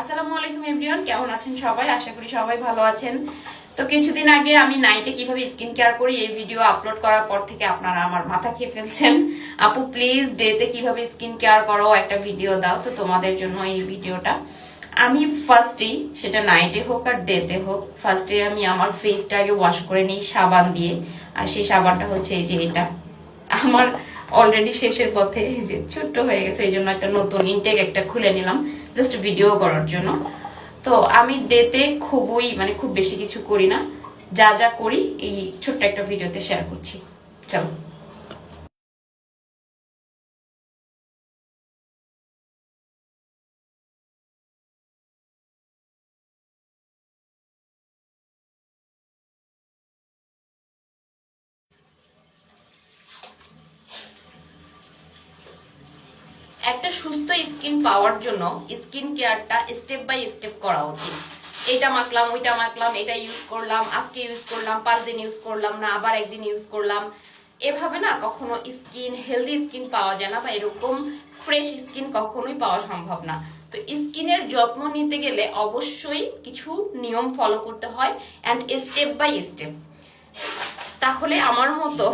আসসালামু আলাইকুম এভরিওয়ান কেমন আছেন সবাই? আশা করি সবাই ভালো আছেন। তো কিছুদিন আগে আমি নাইটে কীভাবে স্কিন কেয়ার করি, এই ভিডিও আপলোড করার পর থেকে আপনারা আমার মাথা খেয়ে ফেলছেন। আপু প্লিজ ডেতে কীভাবে স্কিন কেয়ার করো, একটা ভিডিও দাও তো তোমাদের জন্য এই ভিডিওটা আমি ফার্স্টেই সেটা নাইটে হোক আর ডেতে হোক ফার্স্টে আমি আমার ফেসটা আগে ওয়াশ করে নিই সাবান দিয়ে। আর সেই সাবানটা হচ্ছে এই যে এটা। আমার অলরেডি শেষের পথে এই যে ছোট্ট হয়ে গেছে, এই জন্য একটা নতুন ইনটেক একটা খুলে নিলাম জাস্ট ভিডিও করার জন্য। তো আমি ডেতে খুবই মানে খুব বেশি কিছু করি না। যা যা করি, এই ছোট্ট একটা ভিডিওতে শেয়ার করছি। চলো। সুস্থ স্কিন পাওয়ার জন্য স্কিন কেয়ারটা স্টেপ বাই স্টেপ করা উচিত। এটা মাখলাম, ওইটা মাখলাম, এটা ইউজ করলাম, আজকে ইউজ করলাম পাঁচ দিন ইউজ করলাম না, আবার একদিন ইউজ করলাম। এভাবে না কখনো স্কিন হেলদি স্কিন পাওয়া যায় না বা এরকম ফ্রেশ স্কিন কখনোই পাওয়া সম্ভব না। তো স্কিনের যত্ন নিতে গেলে অবশ্যই কিছু নিয়ম ফলো করতে হয় অ্যান্ড স্টেপ বাই স্টেপ তাহলে আমার মতো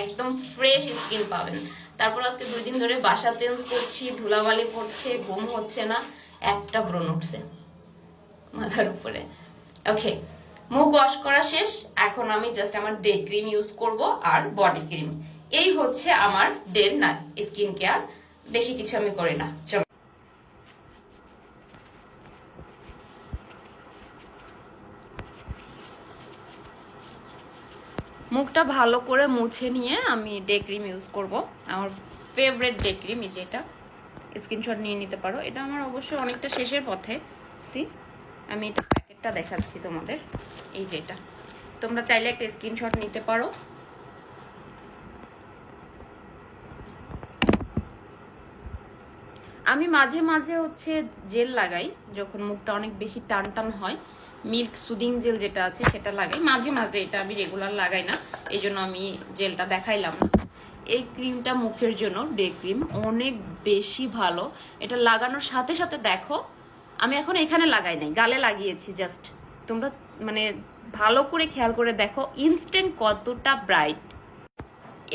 একদম ফ্রেশ স্কিন পাবেন। তারপর আজকে দুই দিন ধরে বাসা চেঞ্জ করছি, ধুলাবালি পড়ছে, ঘুম হচ্ছে না, একটা ব্রণ উঠছে মাথার উপরে। ওকে মুখ ওয়াশ করা শেষ, এখন আমি জাস্ট আমার ডে ক্রিম ইউজ করব আর বডি ক্রিম এই হচ্ছে আমার ডে না স্কিন কেয়ার বেশি কিছু আমি করি না। চলো। মুখটা ভালো করে মুছে নিয়ে আমি ডে ক্রিম ইউজ করব। আমার ফেভারেট ডে ক্রিম এই যে এটা। স্ক্রিনশট নিয়ে নিতে পারো। এটা আমার অবশ্যই অনেকটা শেষের পথে। সি আমি এটা প্যাকেটটা দেখাচ্ছি তোমাদের। এই যে এটা। তোমরা চাইলে একটা স্ক্রিনশট নিতে পারো। আমি মাঝে মাঝে হচ্ছে জেল লাগাই, যখন মুখটা অনেক বেশি টান টান হয়। মিল্ক সুদিং জেল যেটা আছে সেটা লাগাই। মাঝে মাঝে এটা আমি রেগুলার লাগাই না, এই জন্য আমি জেলটা দেখাইলাম না। এই ক্রিমটা মুখের জন্য ডে ক্রিম অনেক বেশি ভালো। এটা লাগানোর সাথে সাথে দেখো, আমি এখন এখানে লাগাই নাই, গালে লাগিয়েছি জাস্ট তোমরা মানে ভালো করে খেয়াল করে দেখো ইনস্ট্যান্ট কতটা ব্রাইট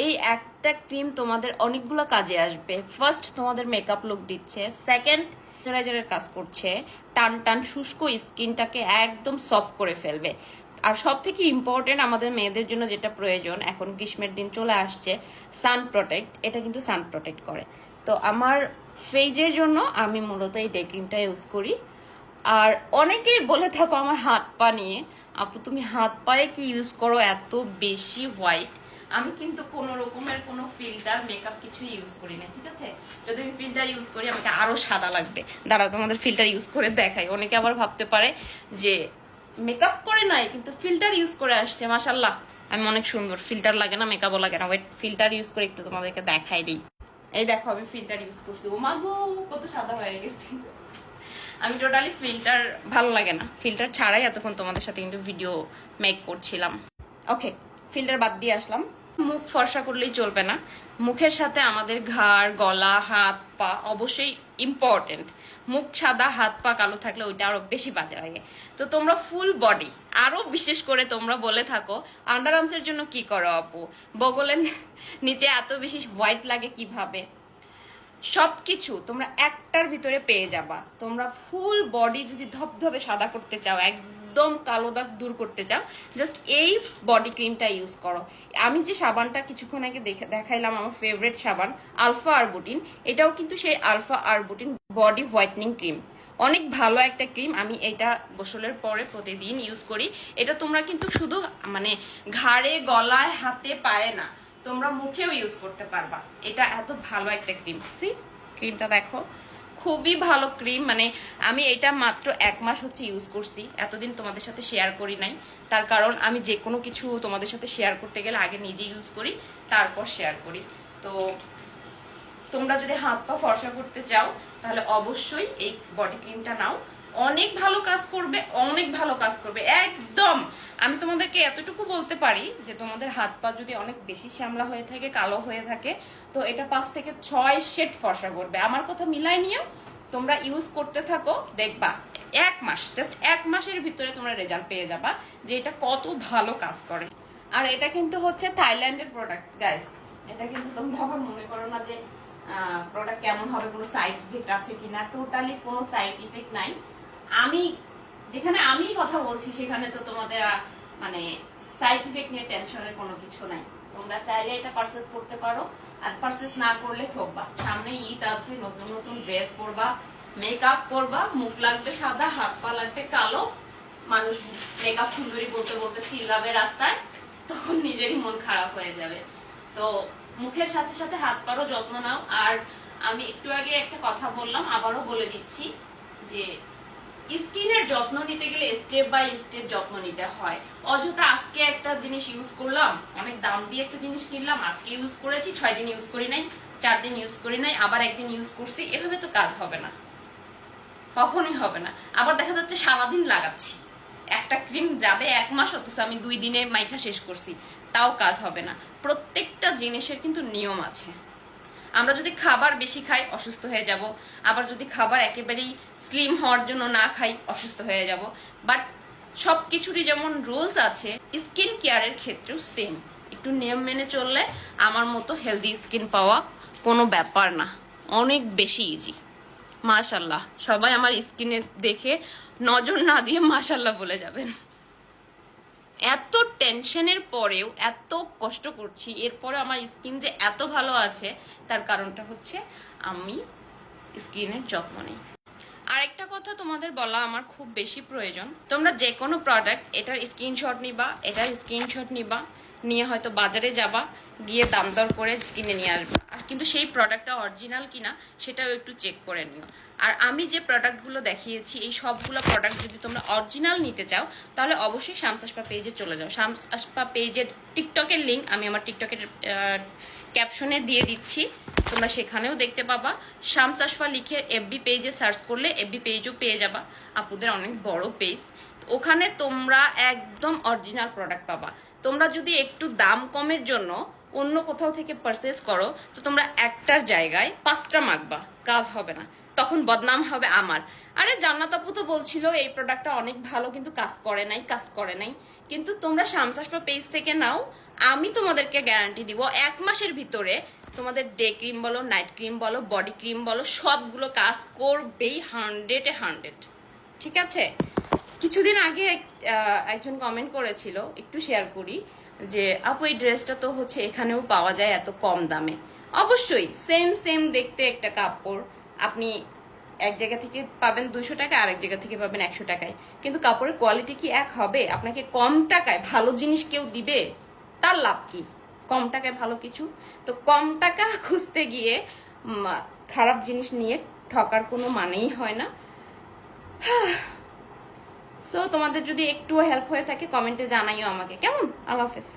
এই একটা ক্রিম তোমাদের অনেকগুলো কাজে আসবে। ফার্স্ট তোমাদের মেকআপ লুক দিচ্ছে। সেকেন্ড ময়শ্চারাইজারের কাজ করছে। টান টান শুষ্ক স্কিনটাকে একদম সফট করে ফেলবে। আর সব থেকে ইম্পর্টেন্ট আমাদের মেয়েদের জন্য যেটা প্রয়োজন, এখন গ্রীষ্মের দিন চলে আসছে সান প্রোটেক্ট এটা কিন্তু সান প্রোটেক্ট করে। তো আমার ফেজের জন্য আমি মূলত এই ডে ক্রিমটা ইউজ করি। আর অনেকেই বলে থাকো আমার হাত পা নিয়ে, আপু, তুমি হাত পায়ে কি ইউজ করো? এত বেশি হোয়াইট আমি কিন্তু কোনো রকমের কোনো ফিল্টার মেকআপ কিছু ইউজ করি না ঠিক আছে? যদি আমি ফিল্টার ইউজ করি, আমাকে আরও সাদা লাগবে। দাঁড়াও, তোমাদের ফিল্টার ইউজ করে দেখাই। অনেকে আবার ভাবতে পারে যে মেকআপ করে নাই, কিন্তু ফিল্টার ইউজ করে আসছে মাশাল্লাহ আমি অনেক সুন্দর ফিল্টার লাগে না মেকআপও লাগে না। ওয়েট ফিল্টার ইউজ করে একটু তোমাদেরকে দেখাই দিই। এই দেখো, আমি ফিল্টার ইউজ করছি। ও মা গো, কত সাদা হয়ে গেছি। আমি টোটালি ফিল্টার ভালো লাগে না। ফিল্টার ছাড়াই এতক্ষণ তোমাদের সাথে কিন্তু ভিডিও মেক করছিলাম। ওকে ফিল্টার বাদ দিয়ে আসলাম। মুখ ফর্সা করলেই চলবে না। মুখের সাথে আমাদের ঘাড়, গলা, হাত, পা অবশ্যই ইম্পর্টেন্ট মুখ সাদা, হাত পা কালো থাকলে ওইটা আরও বেশি বাজে লাগে। তো তোমরা ফুল বডি আরও বিশেষ করে তোমরা বলে থাকো আন্ডার জন্য কি করো আপু? বগলের নিচে এত বেশি হোয়াইট লাগে কীভাবে? সবকিছু তোমরা একটার ভিতরে পেয়ে যাবা। তোমরা ফুল বডি যদি ধবধবে সাদা করতে চাও একদম কালো দাগ দূর করতে চাও জাস্ট এই বডি ক্রিমটা ইউজ করো। আমি যে সাবানটা কিছুক্ষণ আগে দেখাইলাম, আমার ফেভারিট সাবান আলফা আরবুটিন এটাও কিন্তু সেই alpha arbutin body whitening cream অনেক ভালো একটা ক্রিম আমি এটা গোসলের পরে প্রতিদিন ইউজ করি। এটা তোমরা কিন্তু শুধু মানে ঘাড়ে, গলায়, হাতে পায়ে না, তোমরা মুখেও ইউজ করতে পারবা। এটা এত ভালো একটা ক্রিম সি ক্রিমটা দেখো। খুবই ভালো ক্রিম মানে আমি এটা মাত্র এক মাস হচ্ছে ইউজ করছি, এতদিন তোমাদের সাথে শেয়ার করি নাই। তার কারণ আমি যে কোনো কিছু তোমাদের সাথে শেয়ার করতে গেলে আগে নিজে ইউজ করি, তারপর শেয়ার করি। তো তোমরা যদি হাত পা ফর্সা করতে চাও, তাহলে অবশ্যই এই বডি ক্রিমটা নাও। অনেক ভালো কাজ করবে, অনেক ভালো কাজ করবে। একদম! আমি তোমাদেরকে এতটুকু বলতে পারি যে তোমাদের হাত পা যদি অনেক বেশি শ্যামলা হয়ে থাকে, কালো হয়ে থাকে, তো এটা পাঁচ থেকে ছয় শেড ফর্সা করবে। আমার কথা মিলাই নিয়ে তোমরা ইউজ করতে থাকো, দেখবা, এক মাস জাস্ট এক মাসের ভিতরে তোমরা রেজাল্ট পেয়ে যাবা যে এটা কত ভালো কাজ করে। আর এটা কিন্তু হচ্ছে থাইল্যান্ডের প্রোডাক্ট গাইস এটা কিন্তু তোমরা আবার মনে করো না যে প্রোডাক্ট কেমন হবে, কোনো সাইড ইফেক্ট আছে কিনা টোটালি কোনো সাইড ইফেক্ট নাই। আমি, যেখানে আমি কথা বলছি, সেখানে তো তোমাদের মানে সাইড ইফেক্ট নিয়ে টেনশনের কোনো কিছু নাই। তোমরা চাইলে এটা পারচেস করতে পারো, আর পারচেস না করলে ঠকবা। সামনে ঈদ আছে, নতুন নতুন ড্রেস পরবা মেকআপ করবা মুখ লাগবে সাদা, হাত পা লাগবে কালো। মানুষ মেকআপ সুন্দরী বলতে বলতে চিল্লাবে রাস্তায়, তখন নিজেরই মন খারাপ হয়ে যাবে। তো মুখের সাথে সাথে হাত পারো যত্ন নাও। আর আমি একটু আগে একটা কথা বললাম, আবারও বলে দিচ্ছি যে স্কিনের যত্ন নিতে গেলে স্টেপ বাই স্টেপ যত্ন নিতে হয়। অযথা আজকে একটা জিনিস ইউজ করলাম, অনেক দাম দিয়ে একটা জিনিস কিনলাম, আজকে ইউজ করেছি, ছয় দিন ইউজ করি নাই, চার দিন ইউজ করি নাই, আবার একদিন ইউজ করছি, এভাবে তো কাজ হবে না। কখনোই হবে না। আবার দেখা যাচ্ছে সারাদিন লাগাচ্ছি। একটা ক্রিম যাবে এক মাস, অথচ আমি দুই দিনে মাইখা শেষ করছি, তাও কাজ হবে না। প্রত্যেকটা জিনিসের কিন্তু নিয়ম আছে। আমরা যদি খাবার বেশি খাই, অসুস্থ হয়ে যাব। আবার যদি খাবার একেবারেই স্লিম হওয়ার জন্য না খাই, অসুস্থ হয়ে যাব। বাট সব কিছুরই যেমন রুলস আছে স্কিন কেয়ারের ক্ষেত্রেও সেম একটু নিয়ম মেনে চললে আমার মতো হেলদি স্কিন পাওয়া কোনো ব্যাপার না। অনেক বেশি ইজি মাশাল্লাহ সবাই আমার স্কিনে দেখে নজর না দিয়ে মাশাল্লাহ বলে যাবেন। এত টেনশনের পরেও এত কষ্ট করছি এরপরে আমার স্কিন যে এত ভালো আছে, তার কারণটা হচ্ছে আমি স্কিনের যত্ন নিই। আরেকটা কথা তোমাদের বলা আমার খুব বেশি প্রয়োজন। তোমরা যে কোনো প্রোডাক্ট এটার স্ক্রিনশট নিবা, এটার স্ক্রিনশট নিবা নিয়ে হয়তো বাজারে যাবা, গিয়ে দাম দর করে কিনে নিয়ে আসবা। আর কিন্তু সেই প্রোডাক্টটা অরিজিনাল কিনা, সেটাও একটু চেক করে নিও। আর আমি যে প্রোডাক্টগুলো দেখিয়েছি, এই সবগুলো প্রোডাক্ট যদি তোমরা অরিজিনাল নিতে চাও, তাহলে অবশ্যই শামস আশপা পেজে চলে যাও। শামস আশপা পেজের টিকটকের লিঙ্ক আমি আমার টিকটকের ক্যাপশনে দিয়ে দিচ্ছি। তোমরা সেখানেও দেখতে পাবা। শামস আশফা লিখে এফবি পেজে সার্চ করলে এফবি পেজও পেয়ে যাবা। আপুদের অনেক বড় পেজ ওখানে তোমরা একদম অরিজিনাল প্রোডাক্ট পাবা। তোমরা যদি একটু দাম কমের জন্য অন্য কোথাও থেকে পারচেস করো, তো তোমরা একটার জায়গায় পাঁচটা মাখবা, কাজ হবে না। তখন বদনাম হবে আমার। আরে জান্নাত আপু তো বলছিল, এই প্রোডাক্টটা অনেক ভালো, কিন্তু কাজ করে নাই, কাজ করে নাই। কিন্তু তোমরা শামসাসপা পেজ থেকে নাও, আমি তোমাদেরকে গ্যারান্টি দিব, এক মাসের ভিতরে তোমাদের ডে ক্রিম বলো নাইট ক্রিম বলো বডি ক্রিম বলো, সবগুলো কাজ করবেই হান্ড্রেডে হান্ড্রেড ঠিক আছে? কিছুদিন আগে এক- একজন কমেন্ট করেছিল, একটু শেয়ার করি, যে, আপু, এই ড্রেসটা তো হচ্ছে এখানেও পাওয়া যায় এত কম দামে। অবশ্যই সেম সেম দেখতে একটা কাপড়। আপনি এক জায়গা থেকে পাবেন দুশো টাকা, আরেক জায়গা থেকে পাবেন একশো টাকায়। কিন্তু কাপড়ের কোয়ালিটি কি এক হবে? আপনাকে কম টাকায় ভালো জিনিস কেউ দিবে? তার লাভ কি? কম টাকায় ভালো কিছু? তো কম টাকা খুঁজতে গিয়ে খারাপ জিনিস নিয়ে ঠকার কোনো মানেই হয় না। সো তোমাদের যদি একটু হেল্প হয়ে থাকে কমেন্টে জানাইও আমাকে। কেমন? আল্লাহ হাফেজ।